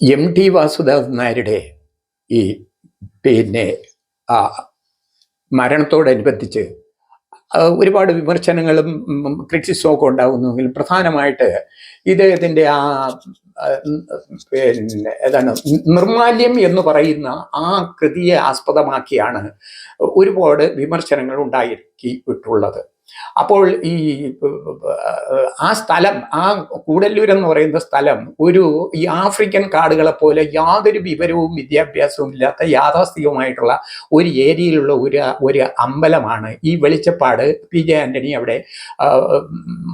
M T Vasudevan നായരുടെ ഈ പിന്നെ ആ മരണത്തോടനുബന്ധിച്ച് ഒരുപാട് വിമർശനങ്ങളും ക്രിറ്റിസും ഒക്കെ ഉണ്ടാകുന്നുവെങ്കിലും പ്രധാനമായിട്ട് ഇദ്ദേഹത്തിന്റെ ആ ആ, പിന്നെ ഏതാണ് നിർമാല്യം എന്ന് പറയുന്ന ആ കൃതിയെ ആസ്പദമാക്കിയാണ് ഒരുപാട് വിമർശനങ്ങൾ ഉണ്ടാക്കിയിട്ടുള്ളത് അപ്പോൾ ഈ ആ സ്ഥലം ആ കൂടല്ലൂർ എന്ന് പറയുന്ന സ്ഥലം ഒരു ഈ ആഫ്രിക്കൻ കാടുകളെ പോലെ യാതൊരു വിവരവും വിദ്യാഭ്യാസവും ഇല്ലാത്ത യാഥാസ്ഥികമായിട്ടുള്ള ഒരു ഏരിയയിലുള്ള ഒരു ഒരു അമ്പലമാണ് ഈ വെളിച്ചപ്പാട് പി ജെ ആന്റണി അവിടെ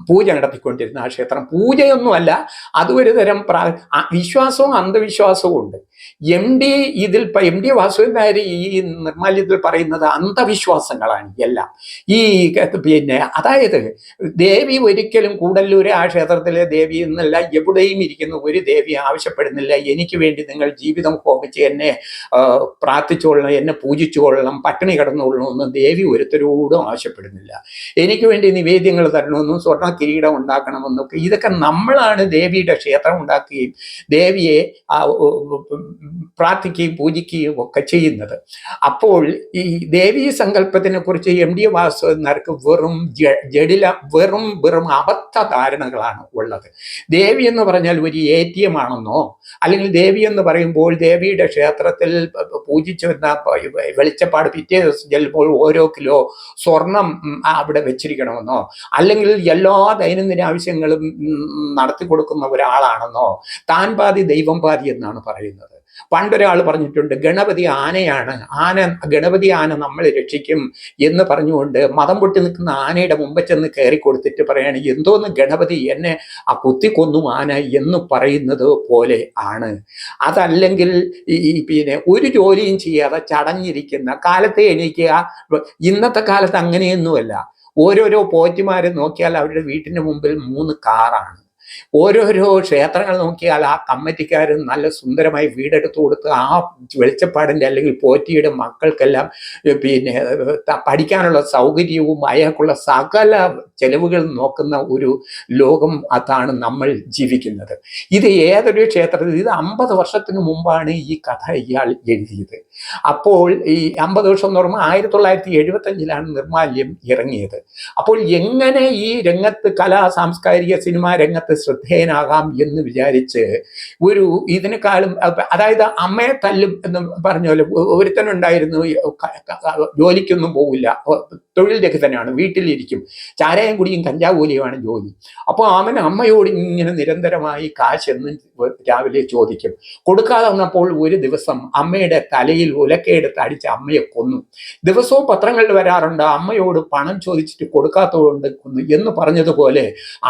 പൂജ നടത്തിക്കൊണ്ടിരുന്ന ആ ക്ഷേത്രം. പൂജയൊന്നുമല്ല അത് ഒരു തരം പ്രാ വിശ്വാസവും അന്ധവിശ്വാസവും ഉണ്ട്. എം ഡി ഇതിൽ എം ഡി വാസുദേവൻ നായർ ഈ നിർമ്മാല്യത്തിൽ പറയുന്നത് അന്ധവിശ്വാസങ്ങളാണ് എല്ലാം. ഈ പിന്നെ അതായത് ദേവി ഒരിക്കലും കൂടല്ലൂര് ആ ക്ഷേത്രത്തിലെ ദേവി എന്നല്ല എവിടെയും ഇരിക്കുന്ന ഒരു ദേവി ആവശ്യപ്പെടുന്നില്ല. എനിക്ക് വേണ്ടി നിങ്ങൾ ജീവിതം ഹോമിച്ച് എന്നെ പ്രാർത്ഥിച്ചുകൊള്ളണം എന്നെ പൂജിച്ചുകൊള്ളണം പട്ടിണി കിടന്നുകൊള്ളണം ഒന്നും ദേവി ഒരുത്തരോടും ആവശ്യപ്പെടുന്നില്ല. എനിക്ക് വേണ്ടി നിവേദ്യങ്ങൾ തരണമെന്നും സ്വർണ കിരീടം ഉണ്ടാക്കണമെന്നൊക്കെ ഇതൊക്കെ നമ്മളാണ് ദേവിയുടെ ക്ഷേത്രം ഉണ്ടാക്കുകയും ദേവിയെ പ്രാർത്ഥിക്കുകയും പൂജിക്കുകയും ഒക്കെ ചെയ്യുന്നത്. അപ്പോൾ ഈ ദേവീ സങ്കല്പത്തിനെ കുറിച്ച് എം ഡി വാസുദേവർക്ക് വെറും ജ- ജഡില വെറും വെറും അബദ്ധ ധാരണകളാണ് ഉള്ളത്. ദേവി എന്ന് പറഞ്ഞാൽ ഒരു എ ടി എം ആണെന്നോ അല്ലെങ്കിൽ ദേവി എന്ന് പറയുമ്പോൾ ദേവിയുടെ ക്ഷേത്രത്തിൽ പൂജിച്ചു വന്ന വെളിച്ചപ്പാട് പിറ്റേ ദിവസം ചെല്ലുമ്പോൾ ഓരോ കിലോ സ്വർണം അവിടെ വെച്ചിരിക്കണമെന്നോ അല്ലെങ്കിൽ എല്ലാ ദൈനംദിന ആവശ്യങ്ങളും നടത്തി കൊടുക്കുന്ന ഒരാളാണെന്നോ താൻ പാതി ദൈവം പാതി എന്നാണ് പറയുന്നത്. പണ്ടൊരാൾ പറഞ്ഞിട്ടുണ്ട് ഗണപതി ആനയാണ് ആന ഗണപതി ആന നമ്മളെ രക്ഷിക്കും എന്ന് പറഞ്ഞുകൊണ്ട് മതം പൊട്ടി നിൽക്കുന്ന ആനയുടെ മുമ്പ് ചെന്ന് കയറി കൊടുത്തിട്ട് പറയാണ് എന്തോന്ന് ഗണപതി എന്നെ ആ കുത്തിക്കൊന്നു ആന എന്ന് പറയുന്നത് പോലെ ആണ്. അതല്ലെങ്കിൽ ഈ പിന്നെ ഒരു ജോലിയും ചെയ്യാതെ ചടഞ്ഞിരിക്കുന്ന കാലത്തെ എണീക്കുക ഇന്നത്തെ കാലത്ത് അങ്ങനെയൊന്നുമല്ല. ഓരോരോ പോറ്റിമാരെ നോക്കിയാൽ അവരുടെ വീട്ടിന് മുമ്പിൽ മൂന്ന് കാറാണ്. ഓരോരോ ക്ഷേത്രങ്ങൾ നോക്കിയാൽ ആ കമ്മിറ്റിക്കാർ നല്ല സുന്ദരമായി വീടെടുത്ത് കൊടുത്ത് ആ വെളിച്ചപ്പാടിന്റെ അല്ലെങ്കിൽ പോറ്റിയുടെ മക്കൾക്കെല്ലാം പിന്നെ പഠിക്കാനുള്ള സൗകര്യവും അയാൾക്കുള്ള സകല ചെലവുകൾ നോക്കുന്ന ഒരു ലോകം അതാണ് നമ്മൾ ജീവിക്കുന്നത്. ഇത് ഏതൊരു ക്ഷേത്രത്തിൽ ഇത് അമ്പത് വർഷത്തിന് മുമ്പാണ് ഈ കഥ ഇയാൾ എഴുതിയത്. അപ്പോൾ ഈ അമ്പത് വർഷം എന്ന് പറയുമ്പോൾ ആയിരത്തി തൊള്ളായിരത്തി എഴുപത്തഞ്ചിലാണ് നിർമാല്യം ഇറങ്ങിയത്. അപ്പോൾ എങ്ങനെ ഈ രംഗത്ത് കലാ സാംസ്കാരിക സിനിമാ രംഗത്ത് ശ്രദ്ധേയനാകാം എന്ന് വിചാരിച്ച് ഒരു ഇതിനേക്കാളും അതായത് അമ്മയെ തല്ലും എന്ന് പറഞ്ഞ പോലെ ഒരുത്തനുണ്ടായിരുന്നു ജോലിക്കൊന്നും പോകില്ല തൊഴിൽ രഹിതനാണ് വീട്ടിലിരിക്കും. ചാരായം കുടിയും കഞ്ചാവ് കൂലിയുമാണ് ജോലി. അപ്പോൾ അവൻ അമ്മയോട് ഇങ്ങനെ നിരന്തരമായി കാശ് എന്ന് രാവിലെ ചോദിക്കും. കൊടുക്കാതെ വന്നപ്പോൾ ഒരു ദിവസം അമ്മയുടെ തലയിൽ ഉലക്കയെടുത്ത് അടിച്ച് അമ്മയെ കൊന്നു. ദിവസവും പത്രങ്ങളിൽ വരാറുണ്ട് അമ്മയോട് പണം ചോദിച്ചിട്ട് കൊടുക്കാത്തതുകൊണ്ട് കൊന്നു എന്ന് പറഞ്ഞതുപോലെ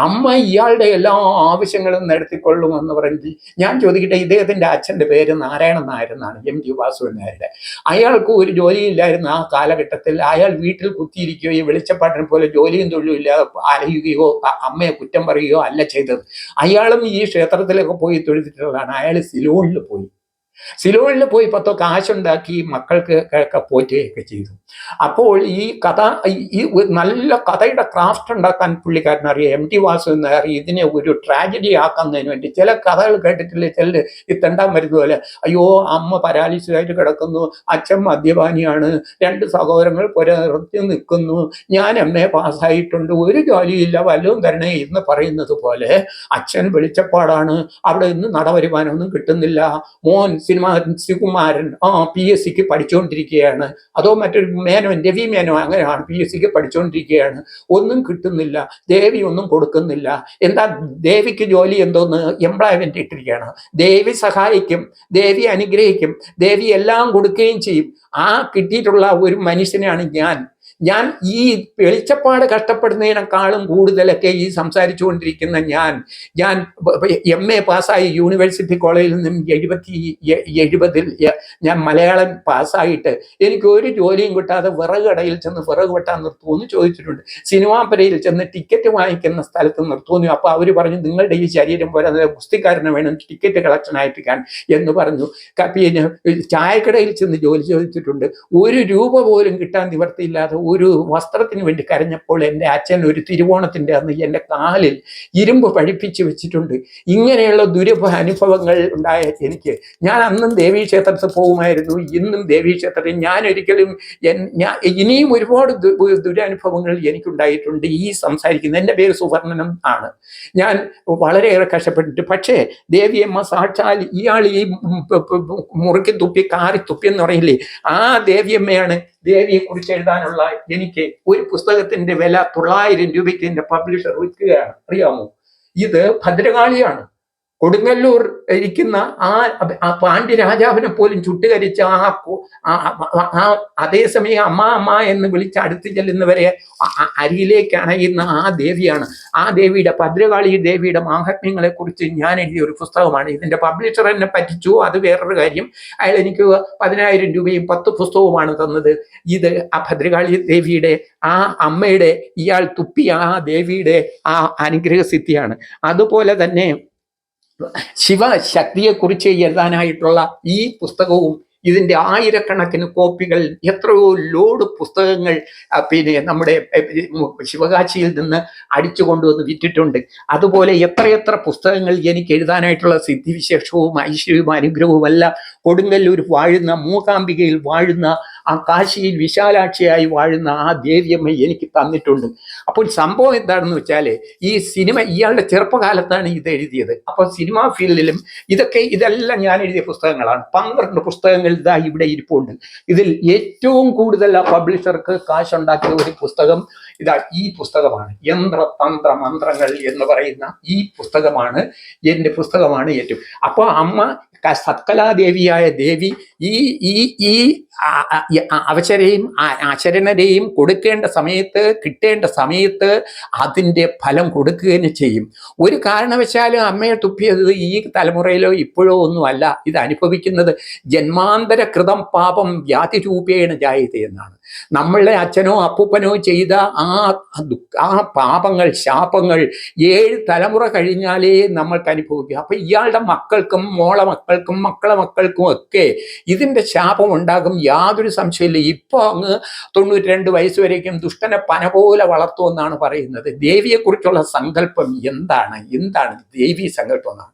അമ്മ ഇയാളുടെ എല്ലാ ആവശ്യങ്ങളും നടത്തിക്കൊള്ളുമെന്ന് പറഞ്ഞ് ഞാൻ ചോദിക്കട്ടെ ഇദ്ദേഹത്തിന്റെ അച്ഛന്റെ പേര് നാരായണൻ നായർ എന്നാണ് എം ജി വാസുവൻ നായരുടെ. അയാൾക്ക് ഒരു ജോലിയില്ലായിരുന്നു ആ കാലഘട്ടത്തിൽ. അയാൾ വീട്ടിൽ കുത്തിയിരിക്കുകയോ വെളിച്ചപ്പാട്ടിനെ പോലെ ജോലിയും തൊഴിലും ഇല്ലാതെ അലയുകയോ അമ്മയെ കുറ്റം പറയുകയോ അല്ല ചെയ്തത്. അയാളും ഈ ക്ഷേത്രത്തിലൊക്കെ പോയി തൊഴുതിട്ടുള്ളതാണ്. അയാൾ സിലോണിൽ പോയി. സിലോണിൽ പോയി പത്തോ കാശുണ്ടാക്കി മക്കൾക്ക് കേൾക്ക പോറ്റുകയൊക്കെ ചെയ്തു. അപ്പോൾ ഈ കഥ ഈ- നല്ല കഥയുടെ ക്രാഫ്റ്റ് ഉണ്ടാക്കാൻ പുള്ളിക്കാരൻ അറിയാം. എം ടി വാസു എന്നറിയാം ഇതിനെ ഒരു ട്രാജഡി ആക്കുന്നതിന് വേണ്ടി ചില കഥകൾ കേട്ടിട്ടില്ലേ? ചില ഈ തെണ്ടാൻ വരുന്ന പോലെ അയ്യോ അമ്മ പരാലിസിസായിട്ട് കിടക്കുന്നു. അച്ഛൻ മദ്യപാനിയാണ്. രണ്ട് സഹോദരങ്ങൾ പുരത്തി നിൽക്കുന്നു. ഞാൻ എം എ പാസ്സായിട്ടുണ്ട്. ഒരു ജോലിയില്ല. വല്ലതും തരണേ എന്ന് പറയുന്നത് പോലെ അച്ഛൻ വെളിച്ചപ്പാടാണ്. അവിടെ നിന്ന് നടവരുമാനമൊന്നും കിട്ടുന്നില്ല. മോൻ സിനിമ ശ്രീകുമാരൻ ആ പി എസ് സിക്ക് പഠിച്ചുകൊണ്ടിരിക്കുകയാണ് അതോ മറ്റൊരു മേനോൻ രവി മേനോ അങ്ങനെയാണ് പി എസ് സിക്ക് പഠിച്ചുകൊണ്ടിരിക്കുകയാണ് ഒന്നും കിട്ടുന്നില്ല. ദേവി ഒന്നും കൊടുക്കുന്നില്ല. എന്താ ദേവിക്ക് ജോലി എന്തോന്ന് എംപ്ലോയ്മെന്റ് ഇട്ടിരിക്കുകയാണ്. ദേവി സഹായിക്കും ദേവി അനുഗ്രഹിക്കും ദേവി എല്ലാം കൊടുക്കുകയും ചെയ്യും. ആ കിട്ടിയിട്ടുള്ള ഒരു മനുഷ്യനാണ് ഞാൻ. ഞാൻ ഈ വെളിച്ചപ്പാട് കഷ്ടപ്പെടുന്നതിനേക്കാളും കൂടുതലൊക്കെ ഈ സംസാരിച്ചുകൊണ്ടിരിക്കുന്ന ഞാൻ ഞാൻ എം എ പാസ്സായി യൂണിവേഴ്സിറ്റി കോളേജിൽ നിന്നും എഴുപത്തി എഴുപതിൽ ഞാൻ മലയാളം പാസ്സായിട്ട് എനിക്ക് ഒരു ജോലിയും കിട്ടാതെ വിറക് കടയിൽ ചെന്ന് വിറക് വെട്ടാൻ നിർത്തുമെന്ന് ചോദിച്ചിട്ടുണ്ട്. സിനിമാ പരയിൽ ചെന്ന് ടിക്കറ്റ് വാങ്ങിക്കുന്ന സ്ഥലത്ത് നിർത്തുന്നു അപ്പോൾ അവർ പറഞ്ഞു നിങ്ങളുടെ ഈ ശരീരം പോലെ നല്ല ഗുസ്തിക്കാരന് വേണം ടിക്കറ്റ് കളക്ഷൻ ആയിട്ടിരിക്കാൻ എന്ന് പറഞ്ഞു. പിന്നെ ചായക്കടയിൽ ചെന്ന് ജോലി ചോദിച്ചിട്ടുണ്ട്. ഒരു രൂപ പോലും കിട്ടാൻ നിവർത്തിയില്ലാതെ ഒരു വസ്ത്രത്തിന് വേണ്ടി കരഞ്ഞപ്പോൾ എന്റെ അച്ഛൻ ഒരു തിരുവോണത്തിന്റെ അന്ന് എന്റെ കാലിൽ ഇരുമ്പ് പഴിപ്പിച്ച് വെച്ചിട്ടുണ്ട്. ഇങ്ങനെയുള്ള ദുരഭ അനുഭവങ്ങൾ ഉണ്ടായ എനിക്ക് ഞാൻ അന്നും ദേവീക്ഷേത്രത്തിൽ പോകുമായിരുന്നു. ഇന്നും ദേവീക്ഷേത്രത്തിൽ ഞാൻ ഒരിക്കലും ഞാൻ ഇനിയും ഒരുപാട് ദുരനുഭവങ്ങൾ എനിക്കുണ്ടായിട്ടുണ്ട്. ഈ സംസാരിക്കുന്ന എന്റെ പേര് സുവർണനം ആണ്. ഞാൻ വളരെയേറെ കഷ്ടപ്പെട്ടിട്ട് പക്ഷേ ദേവിയമ്മ സാക്ഷാൽ ഇയാൾ ഈ മുറുക്കി തുപ്പി കാറി തുപ്പി എന്ന് പറയില്ലേ? ആ ദേവിയമ്മയാണ് ദേവിയെ കുറിച്ച് എഴുതാനുള്ള എനിക്ക് ഒരു പുസ്തകത്തിന്റെ വില തൊള്ളായിരം രൂപയ്ക്ക് എന്റെ പബ്ലിഷർ വിൽക്കുകയാണ്. അറിയാമോ? ഇത് ഭദ്രകാളിയാണ്. കൊടുങ്ങല്ലൂർ ഇരിക്കുന്ന ആ പാണ്ഡ്യ രാജാവിനെ പോലും ചുട്ടുകരിച്ച ആ ആ- അതേസമയം അമ്മ അമ്മ എന്ന് വിളിച്ച് അടുത്ത് ചെല്ലുന്നവരെ അരിയിലേക്ക് അണയുന്ന ആ ദേവിയാണ്. ആ ദേവിയുടെ ഭദ്രകാളി ദേവിയുടെ മാഹാത്മ്യങ്ങളെ കുറിച്ച് ഞാൻ എഴുതിയ ഒരു പുസ്തകമാണ്. ഇതിന്റെ പബ്ലിഷർ എന്നെ പറ്റിച്ചു. അത് വേറൊരു കാര്യം. അയാൾ എനിക്ക് പതിനായിരം രൂപയും പത്ത് പുസ്തകവുമാണ് തന്നത്. ഇത് ആ ഭദ്രകാളി ദേവിയുടെ ആ അമ്മയുടെ ഇയാൾ തുപ്പിയ ആ ദേവിയുടെ ആ അനുഗ്രഹസിദ്ധിയാണ്. അതുപോലെ തന്നെ ശിവശക്തിയെക്കുറിച്ച് എഴുതാനായിട്ടുള്ള ഈ പുസ്തകവും ഇതിന്റെ ആയിരക്കണക്കിന് കോപ്പികൾ എത്രയോ ലോഡ് പുസ്തകങ്ങൾ പിന്നെ നമ്മുടെ ശിവകാശിയിൽ നിന്ന് അടിച്ചു കൊണ്ടുവന്ന് വിറ്റിട്ടുണ്ട്. അതുപോലെ എത്രയെത്ര പുസ്തകങ്ങൾ എനിക്ക് എഴുതാനായിട്ടുള്ള സിദ്ധിവിശേഷവും ഐശ്വര്യവും അനുഗ്രഹവും എല്ലാം കൊടുങ്ങല്ലൂർ വാഴുന്ന മൂകാംബികയിൽ വാഴുന്ന ആ കാശിയിൽ വിശാലാക്ഷിയായി വാഴുന്ന ആ ദേവിയമ്മ എനിക്ക് തന്നിട്ടുണ്ട്. അപ്പോൾ സംഭവം എന്താണെന്ന് വെച്ചാൽ ഈ സിനിമ ഇയാളുടെ ചെറുപ്പകാലത്താണ് ഇത് എഴുതിയത്. അപ്പോൾ സിനിമാ ഫീൽഡിലും ഇതൊക്കെ ഇതെല്ലാം ഞാൻ എഴുതിയ പുസ്തകങ്ങളാണ്. പന്ത്രണ്ട് പുസ്തകങ്ങൾ ഇതാ ഇവിടെ ഇരിപ്പുണ്ട്. ഇതിൽ ഏറ്റവും കൂടുതൽ ആ പബ്ലിഷർക്ക് കാശുണ്ടാക്കിയ ഒരു പുസ്തകം ഇതാ ഈ പുസ്തകമാണ്. യന്ത്രതന്ത്ര മന്ത്രങ്ങൾ എന്ന് പറയുന്ന ഈ പുസ്തകമാണ് എന്റെ പുസ്തകമാണ് ഏറ്റവും. അപ്പോൾ അമ്മ സത്കലാദേവിയായ ദേവി ഈ ഈ ഈ അവശരെയും അശരണരെയും കൊടുക്കേണ്ട സമയത്ത് കിട്ടേണ്ട സമയത്ത് അതിന്റെ ഫലം കൊടുക്കുകയും ചെയ്യും. ഒരു കാരണവശാലും അമ്മയെ തുപ്പിയത് ഈ തലമുറയിലോ ഇപ്പോഴോ ഒന്നുമല്ല. ഇത് അനുഭവിക്കുന്നത് ജന്മാന്തര കൃതം പാപം വ്യാധിരൂപേണ ജായത എന്നാണ്. നമ്മളുടെ അച്ഛനോ അപ്പൂപ്പനോ ചെയ്ത ആ ആ പാപങ്ങൾ ശാപങ്ങൾ ഏഴ് തലമുറ കഴിഞ്ഞാലേ നമ്മൾക്ക് അനുഭവിക്കുക അപ്പൊ ഇയാളുടെ മക്കൾക്കും മോളെ മക്കൾക്കും മക്കളെ മക്കൾക്കും ഒക്കെ ഇതിന്റെ ശാപം ഉണ്ടാകും യാതൊരു സംശയമില്ല ഇപ്പോൾ അങ്ങ് തൊണ്ണൂറ്റി രണ്ട് വയസ്സ് വരേക്കും ദുഷ്ടനെ പന പോലെ വളർത്തുമെന്നാണ് പറയുന്നത്. ദേവിയെക്കുറിച്ചുള്ള സങ്കല്പം എന്താണ്? എന്താണ് ദേവി സങ്കല്പം എന്നാണ്.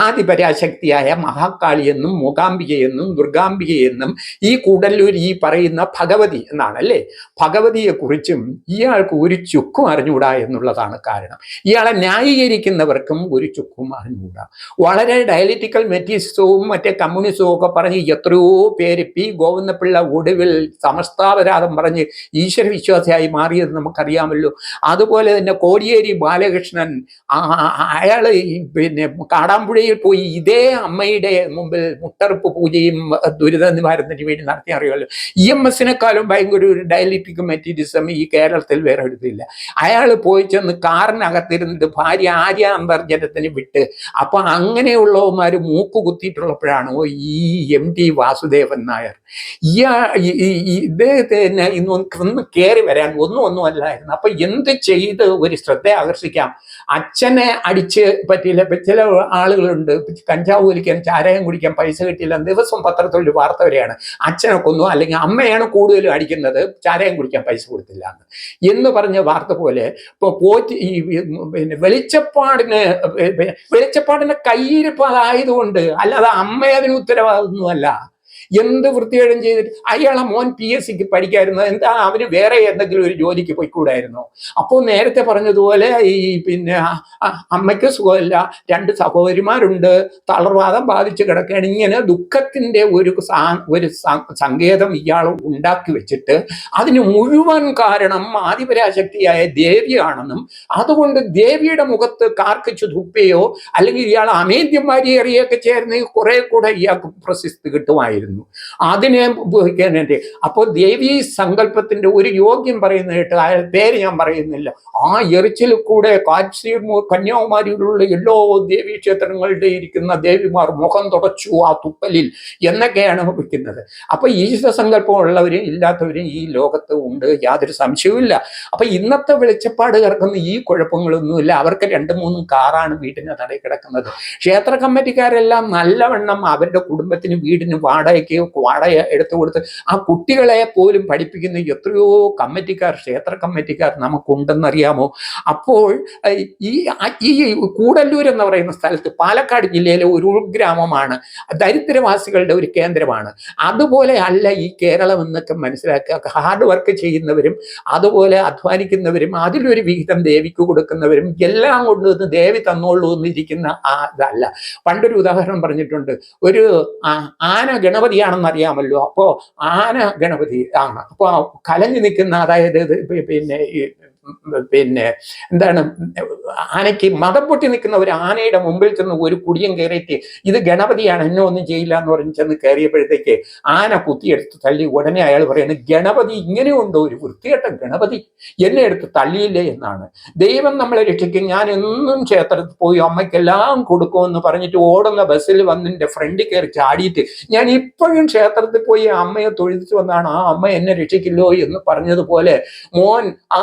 ആദിപരാശക്തിയായ മഹാകാളിയെന്നും മൂകാംബികയെന്നും ദുർഗാംബികയെന്നും ഈ കൂടല്ലൂർ ഈ പറയുന്ന ഭഗവതി എന്നാണ് അല്ലേ ഭഗവതിയെക്കുറിച്ചും ഇയാൾക്ക് ഒരു ചുക്കും അറിഞ്ഞുകൂടാ എന്നുള്ളതാണ് കാരണം. ഇയാളെ ന്യായീകരിക്കുന്നവർക്കും ഒരു ചുക്കും അറിഞ്ഞുകൂടാ വളരെ ഡയലിറ്റിക്കൽ മെറ്റീസവും മറ്റേ കമ്മ്യൂണിസവും ഒക്കെ പറഞ്ഞ് എത്രയോ പേര് പി. ഗോവിന്ദപിള്ള ഒടുവിൽ സമസ്താപരാധം പറഞ്ഞ് ഈശ്വര വിശ്വാസിയായി മാറിയത് നമുക്കറിയാമല്ലോ. അതുപോലെ തന്നെ കോടിയേരി ബാലകൃഷ്ണൻ അയാൾ പിന്നെ കാടാമ്പുഴയിൽ പോയി ഇതേ അമ്മയുടെ മുമ്പിൽ മുട്ടറുപ്പ് പൂജയും ദുരിത നിവാരണത്തിന് വേണ്ടി നടത്തി അറിയാമല്ലോ. ഇ എം എസിനെക്കാളും ഭയങ്കര ഒരു ഡയലിറ്റിക് മെറ്റീരിയസം ഈ കേരളത്തിൽ വേറെ എടുത്തില്ല അയാൾ പോയി ചെന്ന് കാറിനകത്തിരുന്നിട്ട് ഭാര്യ ആര്യ അന്തർജനത്തിന് വിട്ട് അപ്പൊ അങ്ങനെയുള്ളവന്മാർ മൂക്ക് കുത്തിയിട്ടുള്ളപ്പോഴാണ് ഈ എം ടി വാസുദേവൻ നായർ. ഇയാ ഇദ്ദേഹത്തിന് ഇന്ന് ഒന്ന് കയറി വരാൻ ഒന്നും ഒന്നും അല്ലായിരുന്നു. അപ്പൊ എന്ത് ചെയ്ത് ഒരു ശ്രദ്ധ ആകർഷിക്കാം. അച്ഛനെ അടിച്ച് പറ്റിയില്ല. ചില ആളുകളുണ്ട്. കഞ്ചാവ് വലിക്കാൻ ചാരായം കുടിക്കാൻ പൈസ കിട്ടിയില്ല. ദിവസം പത്രത്തിൽ ഒരു വാർത്ത വരെയാണ്. അച്ഛനെ കൊന്നു. അല്ലെങ്കിൽ അമ്മയാണ് കൂടുതലും അടിക്കുന്നത്. ചാരായം കുടിക്കാൻ പൈസ കൊടുത്തില്ല എന്ന് എന്ന് പറഞ്ഞ വാർത്ത പോലെ ഇപ്പൊ പോറ്റി ഈ പിന്നെ വെളിച്ചപ്പാടിന് വെളിച്ചപ്പാടിന് കയ്യിരിപ്പ് അതായതുകൊണ്ട് അല്ലാതെ അമ്മ അതിന് എന്ത് വൃത്തികേടും ചെയ്തിട്ട് അയാളെ മോൻ പി എസ് സിക്ക് പഠിക്കായിരുന്നു. എന്താ അവന് വേറെ എന്തെങ്കിലും ഒരു ജോലിക്ക് പോയിക്കൂടായിരുന്നോ? അപ്പോൾ നേരത്തെ പറഞ്ഞതുപോലെ ഈ പിന്നെ അമ്മയ്ക്ക് സുഖമില്ല. രണ്ട് സഹോദരിമാരുണ്ട്. തളർവാദം ബാധിച്ച് കിടക്കുകയാണ്. ഇങ്ങനെ ദുഃഖത്തിന്റെ ഒരു ഒരു സങ്കേതം ഇയാൾ ഉണ്ടാക്കി വെച്ചിട്ട് അതിന് മുഴുവൻ കാരണം ആദിപരാശക്തിയായ ദേവിയാണെന്നും അതുകൊണ്ട് ദേവിയുടെ മുഖത്ത് കാർക്കിച്ചു തുപ്പയോ അല്ലെങ്കിൽ ഇയാൾ അമേദ്യം വാരിയേറിയൊക്കെ ചേർന്ന് കുറെ കൂടെ ഇയാൾക്ക് പ്രശസ്തി കിട്ടുമായിരുന്നു. അതിനെ ഉപയോഗിക്കാനായിട്ട് അപ്പോൾ ദേവീ സങ്കല്പത്തിന്റെ ഒരു യോഗ്യം പറയുന്നതായിട്ട് അയാൾ പേര് ഞാൻ പറയുന്നില്ല. ആ എറിച്ചിൽ കൂടെ മു- കന്യാകുമാരിയിലുള്ള എല്ലോ ദേവീ ക്ഷേത്രങ്ങളുടെ ഇരിക്കുന്ന ദേവിമാർ മുഖം തുടച്ചു ആ തുപ്പലിൽ എന്നൊക്കെയാണ് വെക്കുന്നത് അപ്പൊ ഈശ്വര സങ്കല്പമുള്ളവരും ഇല്ലാത്തവരും ഈ ലോകത്ത് ഉണ്ട്. യാതൊരു സംശയവുമില്ല അപ്പൊ ഇന്നത്തെ വെളിച്ചപ്പാട് കിടക്കുന്ന ഈ കുഴപ്പങ്ങളൊന്നുമില്ല. അവർക്ക് രണ്ട് മൂന്നും കാറാണ് വീടിന് തടയിൽ കിടക്കുന്നത്. ക്ഷേത്ര കമ്മിറ്റിക്കാരെല്ലാം നല്ലവണ്ണം അവരുടെ കുടുംബത്തിന് വീടിന് വാടകയ്ക്ക് ആനയ്ക്ക് വാടക എടുത്തു കൊടുത്ത് ആ കുട്ടികളെ പോലും പഠിപ്പിക്കുന്ന എത്രയോ കമ്മിറ്റിക്കാർ ക്ഷേത്ര കമ്മിറ്റിക്കാർ നമുക്കുണ്ടെന്നറിയാമോ? അപ്പോൾ ഈ ഈ കൂടല്ലൂർ എന്ന് പറയുന്ന സ്ഥലത്ത് പാലക്കാട് ജില്ലയിലെ ഒരു ഉൾഗ്രാമമാണ് ദരിദ്രവാസികളുടെ ഒരു കേന്ദ്രമാണ്. അതുപോലെ അല്ല ഈ കേരളം എന്നൊക്കെ മനസ്സിലാക്കുക. ഹാർഡ് വർക്ക് ചെയ്യുന്നവരും അതുപോലെ അധ്വാനിക്കുന്നവരും അതിലൊരു വിഹിതം ദേവിക്ക് കൊടുക്കുന്നവരും എല്ലാം കൊണ്ടുവന്ന് ദേവി തന്നോളൂ എന്നിരിക്കുന്ന ആ ഇതല്ല. പണ്ടൊരു ഉദാഹരണം പറഞ്ഞിട്ടുണ്ട്. ഒരു ആന ഗണപതിയാണെന്ന് അറിയാമല്ലോ അപ്പോ ആന ഗണപതി ആണ് അപ്പോൾ കലഞ്ഞു നിൽക്കുന്ന അതായത് പിന്നെ ഈ പിന്നെ എന്താണ് ആനയ്ക്ക് മതം പൊട്ടി നിൽക്കുന്ന ഒരു ആനയുടെ മുമ്പിൽ ചെന്ന് ഒരു കുടിയും കയറിയിട്ട് ഇത് ഗണപതിയാണ് എന്നെ ഒന്നും ചെയ്യില്ല എന്ന് പറഞ്ഞ് ചെന്ന് കയറിയപ്പോഴത്തേക്ക് ആന കുത്തിയെടുത്ത് തള്ളി. ഉടനെ അയാൾ പറയുന്നത് ഗണപതി ഇങ്ങനെയുണ്ടോ ഒരു വൃത്തികെട്ട ഗണപതി? എന്നെ എടുത്ത് തള്ളിയില്ലേ എന്നാണ്. ദൈവം നമ്മളെ രക്ഷിക്കും. ഞാൻ എന്നും ക്ഷേത്രത്തിൽ പോയി അമ്മയ്ക്കെല്ലാം കൊടുക്കുമെന്ന് പറഞ്ഞിട്ട് ഓടുന്ന ബസ്സിൽ വന്ന് എന്റെ ഫ്രണ്ടിൽ കയറി ചാടിയിട്ട് ഞാൻ ഇപ്പോഴും ക്ഷേത്രത്തിൽ പോയി അമ്മയെ തൊഴുതിച്ചു വന്നാണ് ആ അമ്മ എന്നെ രക്ഷിക്കില്ലോ എന്ന് പറഞ്ഞതുപോലെ മോൻ ആ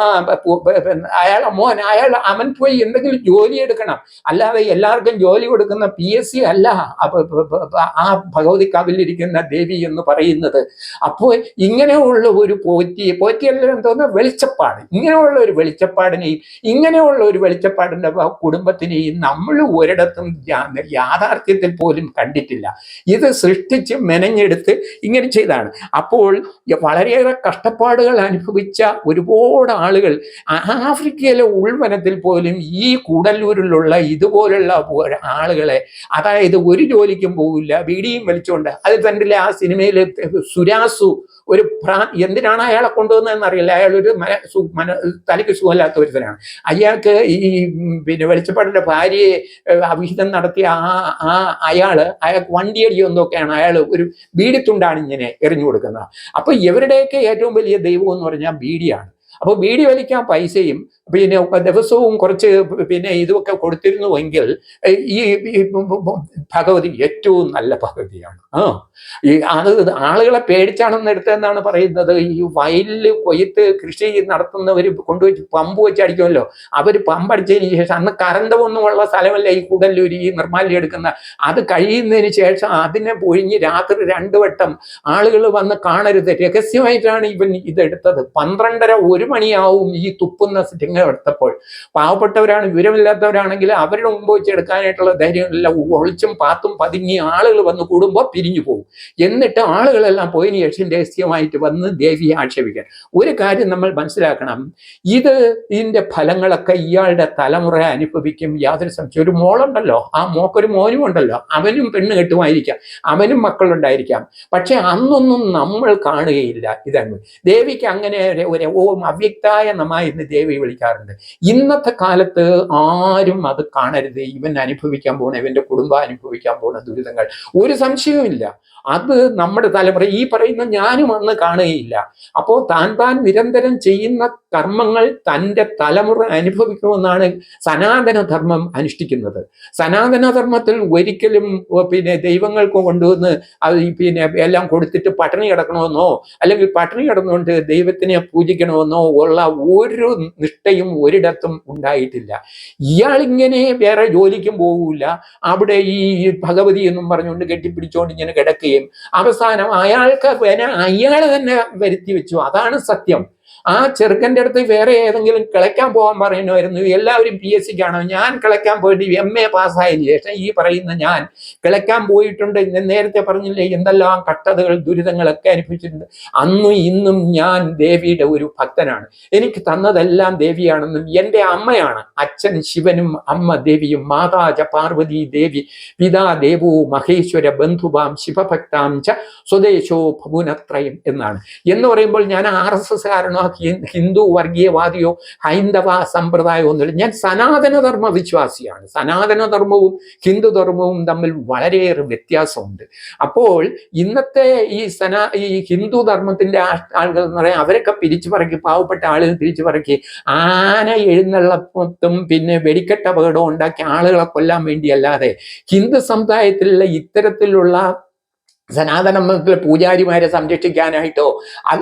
അയാളെ മോൻ അയാൾ അവൻ പോയി എന്തെങ്കിലും ജോലി എടുക്കണം. അല്ലാതെ എല്ലാവർക്കും ജോലി കൊടുക്കുന്ന പി എസ് സി അല്ല. ആ ഭഗവതി കാവിലിരിക്കുന്ന ദേവി എന്ന് പറയുന്നത്. അപ്പോൾ ഇങ്ങനെയുള്ള ഒരു പോറ്റി പോറ്റിയല്ല എന്തോന്ന് വെളിച്ചപ്പാട്. ഇങ്ങനെയുള്ള ഒരു വെളിച്ചപ്പാടിനെയും ഇങ്ങനെയുള്ള ഒരു വെളിച്ചപ്പാടിന്റെ കുടുംബത്തിനെയും നമ്മൾ ഒരിടത്തും യാഥാർത്ഥ്യത്തിൽ പോലും കണ്ടിട്ടില്ല. ഇത് സൃഷ്ടിച്ച് മെനഞ്ഞെടുത്ത് ഇങ്ങനെ ചെയ്താണ്. അപ്പോൾ വളരെയേറെ കഷ്ടപ്പാടുകൾ അനുഭവിച്ച ഒരുപാട് ആളുകൾ ആഫ്രിക്കയിലെ ഉൾവനത്തിൽ പോലും ഈ കൂടല്ലൂരിലുള്ള ഇതുപോലുള്ള ആളുകളെ അതായത് ഒരു ജോലിക്കും പോകില്ല വീടിയും വലിച്ചുകൊണ്ട് അത് തന്റെ ആ സിനിമയിലെ സുരാസു ഒരു പ്രാ എന്തിനാണ് അയാളെ കൊണ്ടുവന്നതെന്ന് അറിയില്ല. അയാൾ ഒരു മന തലയ്ക്ക് സുഖമില്ലാത്ത ഒരുത്തനാണ്. അയാൾക്ക് ഈ പിന്നെ വെളിച്ചപ്പാടിന്റെ ഭാര്യയെ അഭിഹിതം നടത്തിയ ആ ആ അയാൾ അയാൾക്ക് എന്തൊക്കെയാണ് അയാൾ ഒരു ബീഡിത്തുണ്ടാണ് ഇങ്ങനെ എറിഞ്ഞു കൊടുക്കുന്നത്. അപ്പൊ ഇവരുടെയൊക്കെ ഏറ്റവും വലിയ ദൈവം എന്ന് പറഞ്ഞാൽ ബീഡിയാണ്. അപ്പോൾ ബീഡി വലിക്കാൻ പൈസയും പിന്നെ ദിവസവും കുറച്ച് പിന്നെ ഇതുമൊക്കെ കൊടുത്തിരുന്നുവെങ്കിൽ ഈ ഭഗവതി ഏറ്റവും നല്ല ഭഗവതിയാണ്. ആ. ഈ അത് ആളുകളെ പേടിച്ചാണെന്ന് എടുത്തതെന്നാണ് പറയുന്നത്. ഈ വയലിൽ കൊയ്ത്ത് കൃഷി നടത്തുന്നവർ കൊണ്ടുവച്ച് പമ്പ് വെച്ച് അടിക്കുമല്ലോ അവർ പമ്പ് അടിച്ചതിന് ശേഷം അന്ന് കറണ്ടമൊന്നുമുള്ള സ്ഥലമല്ല ഈ കൂടല്ലൂരി ഈ നിർമ്മാല്യം എടുക്കുന്ന. അത് കഴിയുന്നതിന് ശേഷം അതിനെ പൊഴിഞ്ഞ് രാത്രി രണ്ടു വട്ടം ആളുകൾ വന്ന് കാണരുത്. രഹസ്യമായിട്ടാണ് ഇവൻ ഇതെടുത്തത്. പന്ത്രണ്ടര ഒരു മണിയാവും ഈ തുപ്പുന്ന സിറ്റിംഗ് എടുത്തപ്പോൾ. പാവപ്പെട്ടവരാണ് വിവരമില്ലാത്തവരാണെങ്കിൽ അവരുടെ മുമ്പ് വെച്ച് എടുക്കാനായിട്ടുള്ള ധൈര്യമില്ല ഒളിച്ചും പാത്തും പതുങ്ങി ആളുകൾ വന്ന് കൂടുമ്പോൾ പിരിഞ്ഞു പോകും. എന്നിട്ട് ആളുകളെല്ലാം പോയതിനു ശേഷം രഹസ്യമായിട്ട് വന്ന് ദേവിയെ ആക്ഷേപിക്കാൻ. ഒരു കാര്യം നമ്മൾ മനസ്സിലാക്കണം. ഇത് ഇതിന്റെ ഫലങ്ങളൊക്കെ ഇയാളുടെ തലമുറ അനുഭവിക്കും. യാതൊരു സംശയം ഒരു മോളുണ്ടല്ലോ. ആ മോക്കൊരു മോനും ഉണ്ടല്ലോ. അവനും പെണ്ണ് കെട്ടുമായിരിക്കാം. അവനും മക്കളുണ്ടായിരിക്കാം. പക്ഷെ അന്നൊന്നും നമ്മൾ കാണുകയില്ല ഇതാണ് ദേവിക്ക് അങ്ങനെ ഒരു- ഓം അവ്യക്തായ നമ എന്ന് ദേവി വിളിക്കാറുണ്ട് ഇന്നത്തെ കാലത്ത് ആരും അത് കാണരുത്. ഇവൻ അനുഭവിക്കാൻ പോണ ഇവന്റെ കുടുംബം അനുഭവിക്കാൻ പോണ ദുരിതങ്ങൾ. ഒരു സംശയവുമില്ല അത് നമ്മുടെ തലമുറ ഈ പറയുന്ന ഞാനും അന്ന് കാണുകയില്ല. അപ്പോൾ താൻ താൻ നിരന്തരം ചെയ്യുന്ന കർമ്മങ്ങൾ തന്റെ തലമുറ അനുഭവിക്കുമെന്നാണ് സനാതനധർമ്മം അനുഷ്ഠിക്കുന്നത്. സനാതനധർമ്മത്തിൽ ഒരിക്കലും പിന്നെ ദൈവങ്ങൾക്ക് കൊണ്ടുവന്ന് പിന്നെ എല്ലാം കൊടുത്തിട്ട് പട്ടിണി കിടക്കണമെന്നോ അല്ലെങ്കിൽ പട്ടിണി കിടന്നുകൊണ്ട് ദൈവത്തിനെ പൂജിക്കണമെന്നോ ഉള്ള ഒരു നിഷ്ഠയും ഒരിടത്തും ഉണ്ടായിട്ടില്ല. ഇയാളിങ്ങനെ വേറെ ജോലിക്കും പോകൂല അവിടെ ഈ ഭഗവതി എന്നും പറഞ്ഞുകൊണ്ട് കെട്ടിപ്പിടിച്ചുകൊണ്ട് ഇങ്ങനെ കിടക്കുകയും അവസാനം അയാൾക്ക് അയാൾ തന്നെ വരുത്തി വെച്ചു. അതാണ് സത്യം. ആ ചെറുക്കന്റെ അടുത്ത് വേറെ ഏതെങ്കിലും കിളയ്ക്കാൻ പോകാൻ പറയുമായിരുന്നു എല്ലാവരും പി എസ് സിക്കാണോ ഞാൻ കിളയ്ക്കാൻ പോയിട്ട് എം എ പാസ്സായതിനു ശേഷം ഈ പറയുന്ന ഞാൻ കിളയ്ക്കാൻ പോയിട്ടുണ്ട്. നേരത്തെ പറഞ്ഞില്ലേ എന്തെല്ലാം കട്ടതകൾ ദുരിതങ്ങളൊക്കെ അനുഭവിച്ചിട്ടുണ്ട്. അന്നും ഇന്നും ഞാൻ ദേവിയുടെ ഒരു ഭക്തനാണ്. എനിക്ക് തന്നതെല്ലാം ദേവിയാണെന്നും എന്റെ അമ്മയാണ്. അച്ഛൻ ശിവനും അമ്മ ദേവിയും മാതാജ പാർവതി ദേവി പിതാ ദേവോ മഹേശ്വര ബന്ധുവാം ശിവഭക്താം ച സ്വദേശോ ഭുവനത്രയം എന്നാണ്. എന്ന് പറയുമ്പോൾ ഞാൻ ആർ എസ് എസ് കാരണോ ഹി- ഹിന്ദു വർഗീയവാദിയോ ഹൈന്ദവ സമ്പ്രദായമോ ഒന്നുമില്ല ഞാൻ സനാതനധർമ്മ വിശ്വാസിയാണ്. സനാതനധർമ്മവും ഹിന്ദുധർമ്മവും തമ്മിൽ വളരെയേറെ വ്യത്യാസമുണ്ട്. അപ്പോൾ ഇന്നത്തെ ഈ സനാ ഈ ഹിന്ദു ധർമ്മത്തിന്റെ ആളുകൾ എന്ന് പറയാൻ അവരൊക്കെ പിരിച്ചു പറക്കി പാവപ്പെട്ട ആളുകൾ പിരിച്ചു പറക്കി ആന എഴുന്നള്ളത്തും പിന്നെ വെടിക്കെട്ട് അപകടവും ഉണ്ടാക്കി ആളുകളെ കൊല്ലാൻ വേണ്ടിയല്ലാതെ ഹിന്ദു സമുദായത്തിലുള്ള ഇത്തരത്തിലുള്ള സനാതനത്തിലെ പൂജാരിമാരെ സംരക്ഷിക്കാനായിട്ടോ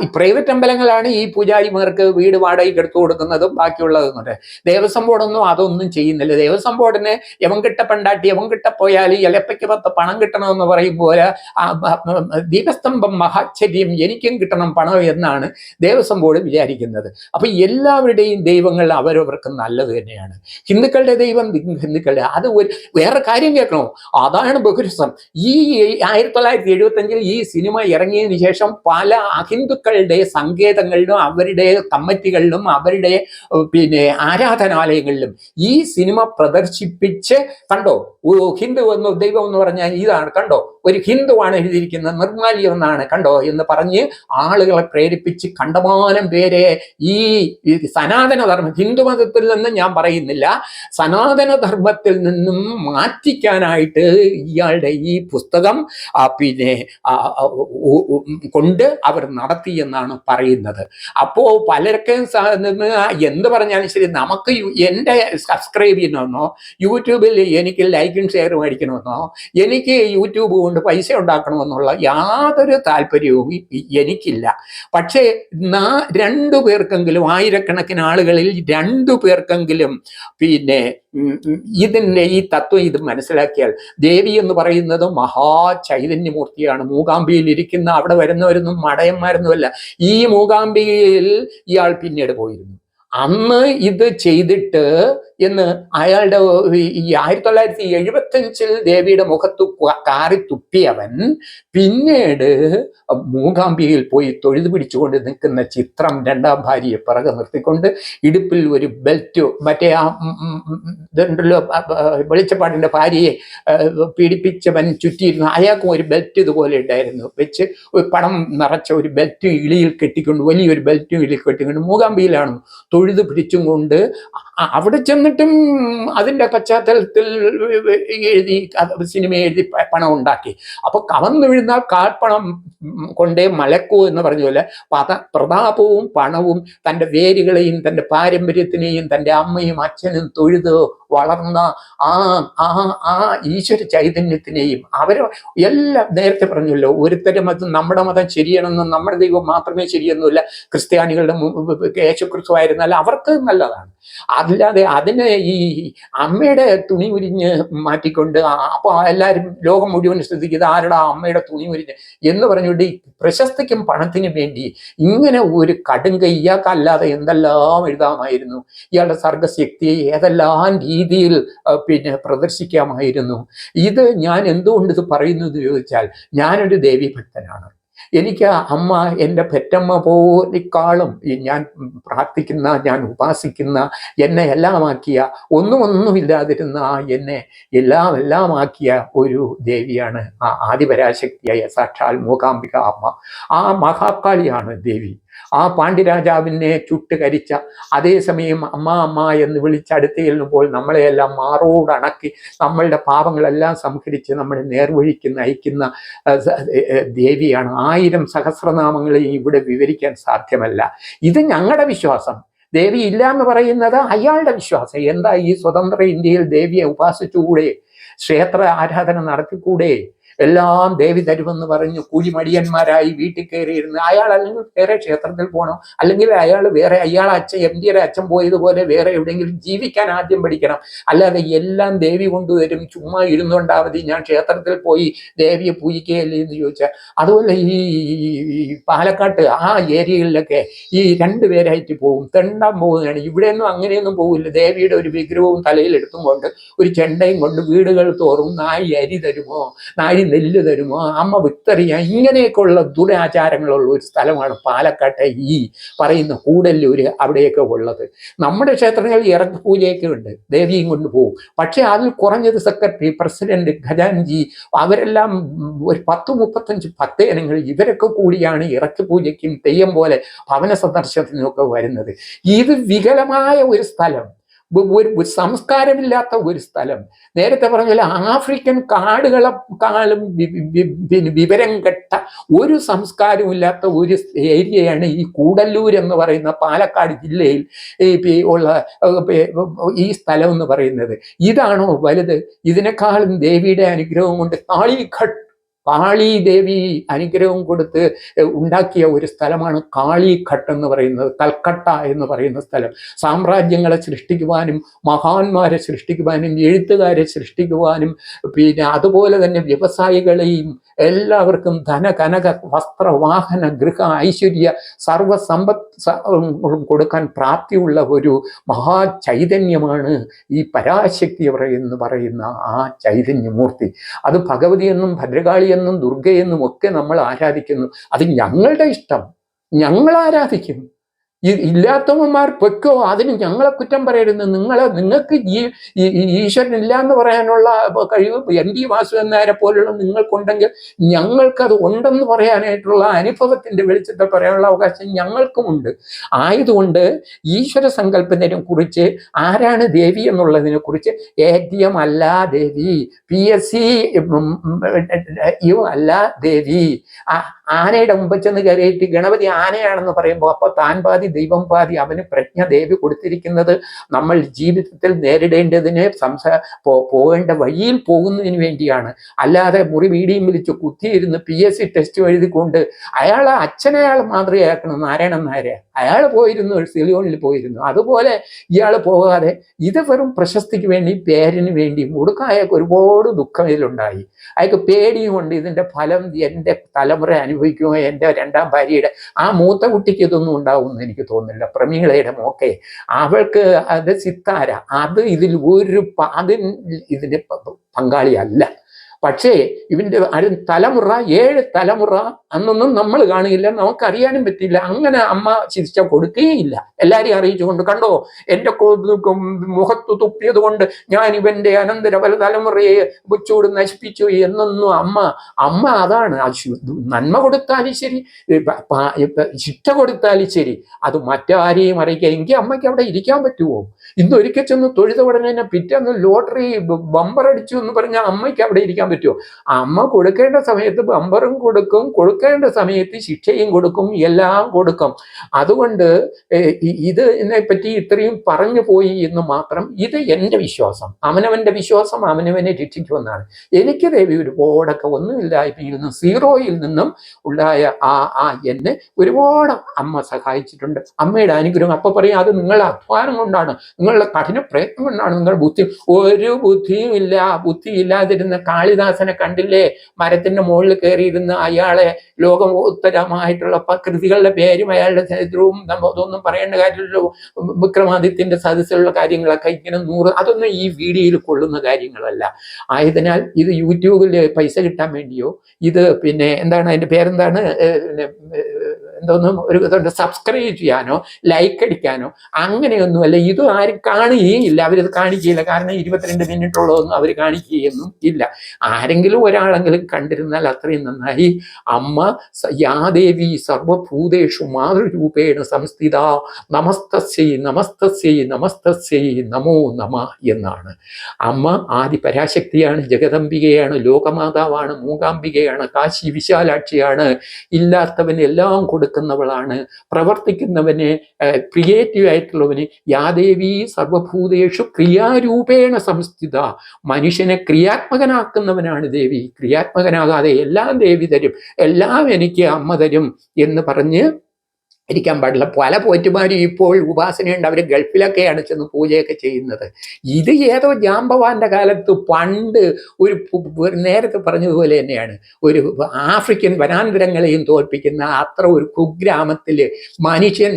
ഈ പ്രൈവറ്റ് അമ്പലങ്ങളാണ് ഈ പൂജാരിമാർക്ക് വീട് വാടകയ്ക്ക് എടുത്തു കൊടുക്കുന്നതും ബാക്കിയുള്ളതും. കൊണ്ട് ദേവസ്വം ബോർഡൊന്നും അതൊന്നും ചെയ്യുന്നില്ല. ദേവസ്വം ബോർഡിന് യവൻ കിട്ട പണ്ടാട്ടി യവൻ കിട്ട ഇലപ്പയ്ക്ക് പത്ത് പണം കിട്ടണമെന്ന് പറയും പോലെ ദീപസ്തംഭം മഹാശ്ചര്യം എനിക്കും കിട്ടണം പണം എന്നാണ് ദേവസ്വം ബോർഡ് വിചാരിക്കുന്നത്. അപ്പൊ എല്ലാവരുടെയും ദൈവങ്ങൾ അവരവർക്ക് നല്ലത് തന്നെയാണ്. ഹിന്ദുക്കളുടെ ദൈവം ഹിന്ദുക്കളുടെ അത് ഒരു വേറെ കാര്യം കേൾക്കണോ? അതാണ് ബഹുരസം. ഈ ആയിരത്തി തൊള്ളായിരത്തി എഴുപത്തി അഞ്ചിൽ ഈ സിനിമ ഇറങ്ങിയതിനു ശേഷം പല അഹിന്ദുക്കളുടെ സങ്കേതങ്ങളിലും അവരുടെ കമ്മിറ്റികളിലും അവരുടെ പിന്നെ ആരാധനാലയങ്ങളിലും ഈ സിനിമ പ്രദർശിപ്പിച്ച് കണ്ടോ? ഹിന്ദു എന്ന് ദൈവം എന്ന് പറഞ്ഞാൽ ഇതാണ് കണ്ടോ? ഒരു ഹിന്ദുവാണ് എഴുതിയിരിക്കുന്നത് നിർമ്മാലി എന്നാണ് കണ്ടോ? എന്ന് പറഞ്ഞ് ആളുകളെ പ്രേരിപ്പിച്ച് കണ്ടമാനം പേരെ ഈ സനാതനധർമ്മം സനാതന ധർമ്മം ഹിന്ദു മതത്തിൽ നിന്ന് ഞാൻ പറയുന്നില്ല സനാതനധർമ്മത്തിൽ നിന്നും മാറ്റിക്കാനായിട്ട് ഇയാളുടെ ഈ പുസ്തകം ആ, പിന്നെ കൊണ്ട് അവർ നടത്തി എന്നാണ് പറയുന്നത്. അപ്പോൾ പലർക്കും എന്ത് പറഞ്ഞാലും ശരി നമുക്ക് എന്റെ സബ്സ്ക്രൈബ് ചെയ്യണമെന്നോ യൂട്യൂബിൽ എനിക്ക് ലൈക്കും ഷെയറും അടിക്കണമെന്നോ എനിക്ക് യൂട്യൂബ് കൊണ്ട് പൈസ ഉണ്ടാക്കണമെന്നുള്ള യാതൊരു താല്പര്യവും എനിക്കില്ല. പക്ഷേ രണ്ടു പേർക്കെങ്കിലും ആയിരക്കണക്കിന് ആളുകളിൽ രണ്ടു പേർക്കെങ്കിലും പിന്നെ ഇതിന്റെ ഈ തത്വം ഇത് മനസ്സിലാക്കിയാൽ ദേവി എന്ന് പറയുന്നത് മഹാ ചൈതന്യമൂർത്തിയാണ്. മൂകാംബിയിൽ ഇരിക്കുന്ന അവിടെ വരുന്നവരൊന്നും മടയന്മാരൊന്നുമല്ല. ഈ മൂകാംബികയിൽ ഇയാൾ പിന്നീട് പോയിരുന്നു. അന്ന് ഇത് ചെയ്തിട്ട് എന്ന് അയാളുടെ ഈ ആയിരത്തി തൊള്ളായിരത്തി എഴുപത്തി അഞ്ചിൽ ദേവിയുടെ മുഖത്ത് കാറി തുപ്പിയവൻ പിന്നീട് മൂകാംബികയിൽ പോയി തൊഴുതു പിടിച്ചുകൊണ്ട് നിൽക്കുന്ന ചിത്രം രണ്ടാം ഭാര്യയെ പിറകെ നിർത്തിക്കൊണ്ട് ഇടുപ്പിൽ ഒരു ബെൽറ്റ് മറ്റേ ആ ഇതുണ്ടല്ലോ വെളിച്ചപ്പാടിന്റെ ഭാര്യയെ പീഡിപ്പിച്ചവൻ ചുറ്റിയിരുന്ന അയാൾക്കും ഒരു ബെൽറ്റ് ഇതുപോലെ ഉണ്ടായിരുന്നു. വെച്ച് ഒരു പണം നിറച്ച ഒരു ബെൽറ്റ് ഇളിയിൽ കെട്ടിക്കൊണ്ട് വലിയൊരു ബെൽറ്റും ഇളിയിൽ കെട്ടിക്കൊണ്ട് മൂകാംബിയിലാണ് തൊഴുതു പിടിച്ചും കൊണ്ട് അവിടെ ചെന്നിട്ടും അതിന്റെ പശ്ചാത്തലത്തിൽ എഴുതി സിനിമ എഴുതി പണം ഉണ്ടാക്കി. അപ്പോൾ കവന്നു വീഴുന്ന കാൽപ്പണം കൊണ്ടേ മലക്കൂ എന്ന് പറഞ്ഞ പോലെ പത പ്രതാപവും പണവും തന്റെ വേരുകളെയും തന്റെ പാരമ്പര്യത്തിനെയും തന്റെ അമ്മയും അച്ഛനും തൊഴുത് വളർന്ന ആ ആ ആ ഈശ്വര ചൈതന്യത്തിനെയും അവർ എല്ലാം നേരത്തെ പറഞ്ഞല്ലോ ഒരുത്തരുടെ മതം നമ്മുടെ മതം ശരിയാണെന്നും നമ്മുടെ ദൈവം മാത്രമേ ശരിയെന്നുമില്ല ക്രിസ്ത്യാനികളുടെ യേശുക്രിസ്തുവായിരുന്നാലും അവർക്ക് നല്ലതാണ്. അല്ലാതെ അതിനെ ഈ അമ്മയുടെ തുണി ഉരിഞ്ഞ് മാറ്റിക്കൊണ്ട് അപ്പൊ എല്ലാവരും ലോകം മുഴുവൻ ശ്രദ്ധിക്കുന്നത് ആരുടെ അമ്മയുടെ തുണി ഉരിഞ്ഞ് എന്ന് പറഞ്ഞുകൊണ്ട് ഈ പ്രശസ്തിക്കും പണത്തിനും വേണ്ടി ഇങ്ങനെ ഒരു കടും കയ്യാക്കല്ലാതെ എന്തെല്ലാം എഴുതാമായിരുന്നു? ഇയാളുടെ സർഗശക്തിയെ ഏതെല്ലാം രീതിയിൽ പിന്നെ പ്രദർശിക്കാമായിരുന്നു. ഇത് ഞാൻ എന്തുകൊണ്ട് ഇത് പറയുന്നു എന്ന് ചോദിച്ചാൽ ഞാനൊരു ദേവീഭക്തനാണ്. എനിക്ക് അമ്മ എന്റെ പെറ്റമ്മ പോലിക്കാളും ഞാൻ പ്രാർത്ഥിക്കുന്ന ഞാൻ ഉപാസിക്കുന്ന എന്നെ എല്ലാമാക്കിയ ഒന്നും ഒന്നുമില്ലാതിരുന്ന ആ എന്നെ എല്ലാം എല്ലാമാക്കിയ ഒരു ദേവിയാണ് ആ ആദിപരാശക്തിയായ സാക്ഷാൽ മൂകാംബിക അമ്മ. ആ മഹാക്കാളിയാണ് ദേവി. ആ പാണ്ഡ്യരാജാവിനെ ചുട്ടുകരിച്ച അതേസമയം അമ്മ അമ്മ എന്ന് വിളിച്ചടുത്ത് ചെല്ലുമ്പോൾ നമ്മളെയെല്ലാം മാറോടണക്കി നമ്മളുടെ പാപങ്ങളെല്ലാം സംഹരിച്ച് നമ്മളെ നേർവഴിക്ക് നയിക്കുന്ന ദേവിയാണ്. ആയിരം സഹസ്രനാമങ്ങളെ ഇവിടെ വിവരിക്കാൻ സാധ്യമല്ല. ഇത് ഞങ്ങളുടെ വിശ്വാസം. ദേവി ഇല്ല എന്ന് പറയുന്നത് അയാളുടെ വിശ്വാസം. എന്താ ഈ സ്വതന്ത്ര ഇന്ത്യയിൽ ദേവിയെ ഉപാസിച്ചുകൂടെ? ക്ഷേത്ര ആരാധന നടത്തിക്കൂടെ? എല്ലാം ദേവി തരുമെന്ന് പറഞ്ഞു. കൂലിമടിയന്മാരായി വീട്ടിൽ കയറിയിരുന്ന് അയാൾ അല്ലെങ്കിൽ വേറെ ക്ഷേത്രത്തിൽ പോകണം അല്ലെങ്കിൽ അയാൾ വേറെ അയാൾ അച്ഛൻ എം ജിയുടെ അച്ഛൻ പോയതുപോലെ വേറെ എവിടെയെങ്കിലും ജീവിക്കാൻ ആദ്യം പഠിക്കണം. അല്ലാതെ എല്ലാം ദേവി കൊണ്ടുവരും ചുമ്മാ ഇരുന്നുകൊണ്ടാ മതി. ഞാൻ ക്ഷേത്രത്തിൽ പോയി ദേവിയെ പൂജിക്കുകയല്ലേ എന്ന് ചോദിച്ചാൽ അതുപോലെ ഈ പാലക്കാട്ട് ആ ഏരിയകളിലൊക്കെ ഈ രണ്ടു പേരായിട്ട് പോകും തെണ്ടാൻ പോകുന്നതാണ്. ഇവിടെയൊന്നും അങ്ങനെയൊന്നും പോകില്ല ദേവിയുടെ ഒരു വിഗ്രഹവും തലയിൽ എടുത്തും കൊണ്ട് ഒരു ചെണ്ടയും കൊണ്ട് വീടുകൾ തോറും നായി അരി തരുമോ? നായി നെല്ല് തരുമോ അമ്മ വിത്തറിയാ ഇങ്ങനെയൊക്കെയുള്ള ദുരാചാരങ്ങളുള്ള ഒരു സ്ഥലമാണ് പാലക്കാട്ടെ ഈ പറയുന്ന കൂടല്ലൂര് അവിടെയൊക്കെ ഉള്ളത്. നമ്മുടെ ക്ഷേത്രങ്ങളിൽ ഇറക്ക് പൂജയൊക്കെ ഉണ്ട്. ദേവിയും കൊണ്ട് പോകും പക്ഷേ അതിൽ കുറഞ്ഞത് സെക്രട്ടറി പ്രസിഡന്റ് ഖജാൻജി അവരെല്ലാം ഒരു പത്ത് മുപ്പത്തഞ്ച് പത്തേനങ്ങൾ ഇവരൊക്കെ കൂടിയാണ് ഇറക്ക് പൂജയ്ക്കും തെയ്യം പോലെ ഭവന സന്ദർശനത്തിനും ഒക്കെ വരുന്നത്. ഇത് വികലമായ ഒരു സ്ഥലം. സംസ്കാരമില്ലാത്ത ഒരു സ്ഥലം. നേരത്തെ പറഞ്ഞ ആഫ്രിക്കൻ വി- പിന്നെ വിവരം കെട്ട ഒരു സംസ്കാരമില്ലാത്ത ഒരു ഏരിയയാണ് ഈ കൂടല്ലൂർ എന്ന് പറയുന്ന പാലക്കാട് ജില്ലയിൽ ഉള്ള ഈ സ്ഥലം എന്ന് പറയുന്നത്. ഇതാണോ വലുത്? ഇതിനേക്കാളും ദേവിയുടെ അനുഗ്രഹം കൊണ്ട് കാളിഘട്ട് കാളി ദേവി അനുഗ്രഹം കൊടുത്ത് ഉണ്ടാക്കിയ ഒരു സ്ഥലമാണ് കാളിഘട്ട് എന്ന് പറയുന്നത് കൽക്കട്ട എന്ന് പറയുന്ന സ്ഥലം. സാമ്രാജ്യങ്ങളെ സൃഷ്ടിക്കുവാനും മഹാന്മാരെ സൃഷ്ടിക്കുവാനും എഴുത്തുകാരെ സൃഷ്ടിക്കുവാനും പിന്നെ അതുപോലെ തന്നെ വ്യവസായികളെയും എല്ലാവർക്കും ധന കനക വസ്ത്ര വാഹന ഗൃഹ ഐശ്വര്യ സർവസമ്പത്ത് സ- കൊടുക്കാൻ പ്രാപ്തിയുള്ള ഒരു മഹാ ചൈതന്യമാണ് ഈ പരാശക്തി എന്ന് പറയുന്ന ആ ചൈതന്യമൂർത്തി. അത് ഭഗവതി എന്നും ഭദ്രകാളി എന്നും ദുർഗയെന്നും ഒക്കെ നമ്മൾ ആരാധിക്കുന്നു. അത് ഞങ്ങളുടെ ഇഷ്ടം. ഞങ്ങൾ ആരാധിക്കും. ഈ ഇല്ലാത്തവന്മാർ പൊയ്ക്കോ അതിന് ഞങ്ങളെ കുറ്റം പറയരുത് നിങ്ങളെ നിങ്ങൾക്ക് ഈ ഈശ്വരൻ ഇല്ല എന്ന് പറയാനുള്ള കഴിവ് എൻ ഡി വാസുദേവനായരെ പോലുള്ള നിങ്ങൾക്കുണ്ടെങ്കിൽ ഞങ്ങൾക്കത് ഉണ്ടെന്ന് പറയാനായിട്ടുള്ള അനുഭവത്തിന്റെ വെളിച്ചത്തിൽ പറയാനുള്ള അവകാശം ഞങ്ങൾക്കുമുണ്ട് ആയതുകൊണ്ട് ഈശ്വര സങ്കല്പത്തിനെ കുറിച്ച് ആരാണ് ദേവി എന്നുള്ളതിനെ കുറിച്ച് എ ടി എം അല്ല ദേവി പി എസ് സി അല്ല ദേവി ആനയുടെ മുമ്പ് ചെന്ന് കയറിയിട്ട് ഗണപതി ആനയാണെന്ന് പറയുമ്പോൾ അപ്പോൾ താൻ പാതി ദൈവം പാതി അവന് പ്രജ്ഞ ദേവി കൊടുത്തിരിക്കുന്നത് നമ്മൾ ജീവിതത്തിൽ നേരിടേണ്ടതിന് സംസാ പോകേണ്ട വഴിയിൽ പോകുന്നതിന് വേണ്ടിയാണ്. അല്ലാതെ മുറി വീടിയും വിളിച്ച് കുത്തിയിരുന്ന് പി എസ് സി ടെസ്റ്റ് എഴുതിക്കൊണ്ട് അയാൾ അച്ഛനെ മാതൃകയാക്കണം നാരായണൻ നായരെ. അയാൾ പോയിരുന്നു സിലിയോണിൽ പോയിരുന്നു. അതുപോലെ ഇയാൾ പോകാതെ ഇത് വെറും പ്രശസ്തിക്ക് വേണ്ടി പേരിന് വേണ്ടി മുടുക്കായൊക്കെ ഒരുപാട് ദുഃഖം ഇതിലുണ്ടായി. അയാൾക്ക് പേടിയും കൊണ്ട് ഇതിന്റെ ഫലം എന്റെ തലമുറ അനുഭവിക്കുമോ എന്റെ രണ്ടാം ഭാര്യയുടെ ആ മൂത്ത കുട്ടിക്ക് ഇതൊന്നും ഉണ്ടാവുമെന്ന് എനിക്ക് തോന്നുന്നില്ല. പ്രമീളയുടെ മോക്കെ അവൾക്ക് അത് സിത്താര അത് ഇതിൽ ഒരു അതിൽ ഇതിന്റെ പ- പങ്കാളിയല്ല. പക്ഷേ ഇവന്റെ അരു തലമുറ ഏഴ് തലമുറ അന്നൊന്നും നമ്മൾ കാണുകയില്ല നമുക്കറിയാനും പറ്റില്ല അങ്ങനെ അമ്മ ചിരിച്ച കൊടുക്കുകയില്ല എല്ലാരെയും അറിയിച്ചുകൊണ്ട് കണ്ടോ എന്റെ മുഖത്ത് തുപ്പിയത് കൊണ്ട് ഞാൻ ഇവന്റെ അനന്തര പല തലമുറയെ ബുച്ചൂട് നശിപ്പിച്ചു എന്നൊന്നും അമ്മ അമ്മ അതാണ്. നന്മ കൊടുത്താലും ശരി ശിക്ഷ കൊടുത്താലും ശരി. അത് മറ്റാരെയും അറിയിക്കുക. എങ്കിൽ അമ്മയ്ക്ക് അവിടെ ഇരിക്കാൻ പറ്റുമോ ഇന്ന് ഒരിക്കൽ ചെന്ന് തൊഴുത ഉടനെ പിറ്റേന്ന് ലോട്ടറി ബമ്പർ അടിച്ചു എന്ന് പറഞ്ഞാൽ അമ്മയ്ക്ക് അവിടെ ഇരിക്കാൻ പറ്റുമോ അമ്മ കൊടുക്കേണ്ട സമയത്ത് ബമ്പറും കൊടുക്കും കൊടുക്കേണ്ട സമയത്ത് ശിക്ഷയും കൊടുക്കും എല്ലാം കൊടുക്കും. അതുകൊണ്ട് ഇതിനെ പറ്റി ഇത്രയും പറഞ്ഞു പോയി എന്ന് മാത്രം ഇത് എന്റെ വിശ്വാസം. അവനവന്റെ വിശ്വാസം അവനവനെ രക്ഷിക്കുമെന്നാണ്. എനിക്ക് ദേവി ഒരുപാടൊക്കെ ഒന്നുമില്ലായ്മയിൽ നിന്നും സീറോയിൽ നിന്നും ഉണ്ടായ ആ ആ എന്നെ ഒരുപാട് അമ്മ സഹായിച്ചിട്ടുണ്ട്. അമ്മയുടെ അനുഗ്രഹം. അപ്പം പറയും അത് നിങ്ങളുടെ അധ്വാനം കൊണ്ടാണ്. നിങ്ങളുടെ കഠിന പ്രയത്നം കൊണ്ടാണ്. നിങ്ങളുടെ ബുദ്ധി ഒരു ബുദ്ധിയും ഇല്ല ബുദ്ധി ഇല്ലാതിരുന്ന കാളിദാസനെ കണ്ടില്ലേ? മരത്തിന്റെ മുകളിൽ കയറിയിരുന്ന് അയാളെ ലോകോത്തരമായിട്ടുള്ള കൃതികളുടെ പേരും അയാളുടെ ചരിത്രവും അതൊന്നും പറയേണ്ട കാര്യമില്ല വിക്രമാദിത്യന്റെ സദസ്സിലുള്ള കാര്യങ്ങളൊക്കെ ഇങ്ങനെ നൂറ് അതൊന്നും ഈ വീഡിയോയിൽ കൊള്ളുന്ന കാര്യങ്ങളല്ല. ആയതിനാൽ ഇത് യൂട്യൂബിൽ പൈസ കിട്ടാൻ വേണ്ടിയോ? ഇത് പിന്നെ എന്താണ് അതിന്റെ പേരെന്താണ്? പിന്നെ, എന്തോന്നും ഒരു ഇതുണ്ട് സബ്സ്ക്രൈബ് ചെയ്യാനോ ലൈക്ക് അടിക്കാനോ അങ്ങനെയൊന്നുമല്ല ഇത് ആരും കാണുകയും ഇല്ല അവരിത് കാണിക്കുകയില്ല. കാരണം ഇരുപത്തിരണ്ട് മിനിറ്റ് ഉള്ളതൊന്നും അവർ കാണിക്കുകയൊന്നും ഇല്ല. ആരെങ്കിലും ഒരാളെങ്കിലും കണ്ടിരുന്നാൽ അത്രയും നന്നായി. അമ്മ യാദേവി സർവഭൂതേഷു മാതൃരൂപേണ സംസ്ഥിത. നമസ്തസ്യൈ നമസ്തസ്യൈ നമസ്തസ്യൈ നമോ നമ എന്നാണ്. അമ്മ ആദി പരാശക്തിയാണ് ജഗദംബികയാണ് ലോകമാതാവാണ് മൂകാംബികയാണ് കാശി വിശാലാക്ഷിയാണ്. ഇല്ലാത്തവന് എല്ലാം കൊടുക്കുന്നവളാണ് പ്രവർത്തിക്കുന്നവന് ക്രിയേറ്റീവ് ആയിട്ടുള്ളവന് യാദേവി സർവഭൂതേഷു ക്രിയാരൂപേണ സംസ്ഥിത. മനുഷ്യനെ ക്രിയാത്മകനാക്കുന്നവനാണ് ദേവി. ക്രിയാത്മകനാകാതെ എല്ലാം ദേവി തരും. എല്ലാം എനിക്ക് അമ്മ തരും എന്ന് പറഞ്ഞ് ഇരിക്കാൻ പാടില്ല. പല പോറ്റുമാരും ഇപ്പോൾ ഉപാസനയുണ്ട്. അവർ ഗൾഫിലൊക്കെയാണ് ചെന്ന് പൂജയൊക്കെ ചെയ്യുന്നത്. ഇത് ഏതോ ജാമ്പവാന്റെ കാലത്ത് പണ്ട് ഒരു നേരത്തെ പറഞ്ഞതുപോലെ തന്നെയാണ്. ഒരു ആഫ്രിക്കൻ വനാന്തരങ്ങളെയും തോൽപ്പിക്കുന്ന അത്ര ഒരു കുഗ്രാമത്തിൽ മനുഷ്യൻ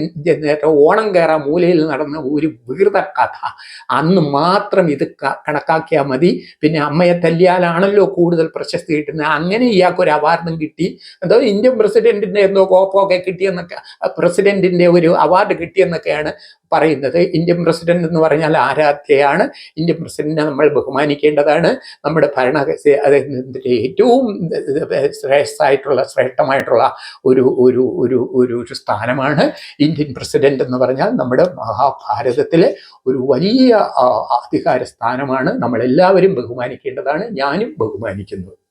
ഓണം കയറാൻ മൂലയിൽ നടന്ന ഒരു വികൃത കഥ. അന്ന് മാത്രം ഇത് കണക്കാക്കിയാൽ മതി. പിന്നെ അമ്മയെ തല്ലിയാലാണല്ലോ കൂടുതൽ പ്രശസ്തി കിട്ടുന്നത്. അങ്ങനെ ഇയാൾക്കൊരു അവാർഡും കിട്ടി. എന്തോ ഇന്ത്യൻ പ്രസിഡന്റിന്റെ എന്തോ കോപ്പോ ഒക്കെ കിട്ടിയെന്നൊക്കെ പ്രസിഡന്റിന്റെ ഒരു അവാർഡ് കിട്ടിയെന്നൊക്കെയാണ് പറയുന്നത്. ഇന്ത്യൻ പ്രസിഡന്റ് എന്ന് പറഞ്ഞാൽ ആരാധ്യയാണ്. ഇന്ത്യൻ പ്രസിഡന്റിനെ നമ്മൾ ബഹുമാനിക്കേണ്ടതാണ്. നമ്മുടെ ഭരണ ഏറ്റവും ശ്രേഷ്ഠമായിട്ടുള്ള ശ്രേഷ്ഠമായിട്ടുള്ള ഒരു ഒരു ഒരു ഒരു സ്ഥാനമാണ് ഇന്ത്യൻ പ്രസിഡന്റ് എന്ന് പറഞ്ഞാൽ നമ്മുടെ മഹാഭാരതത്തിലെ ഒരു വലിയ അധികാര സ്ഥാനമാണ്. നമ്മളെല്ലാവരും ബഹുമാനിക്കേണ്ടതാണ്. ഞാനും ബഹുമാനിക്കുന്നത്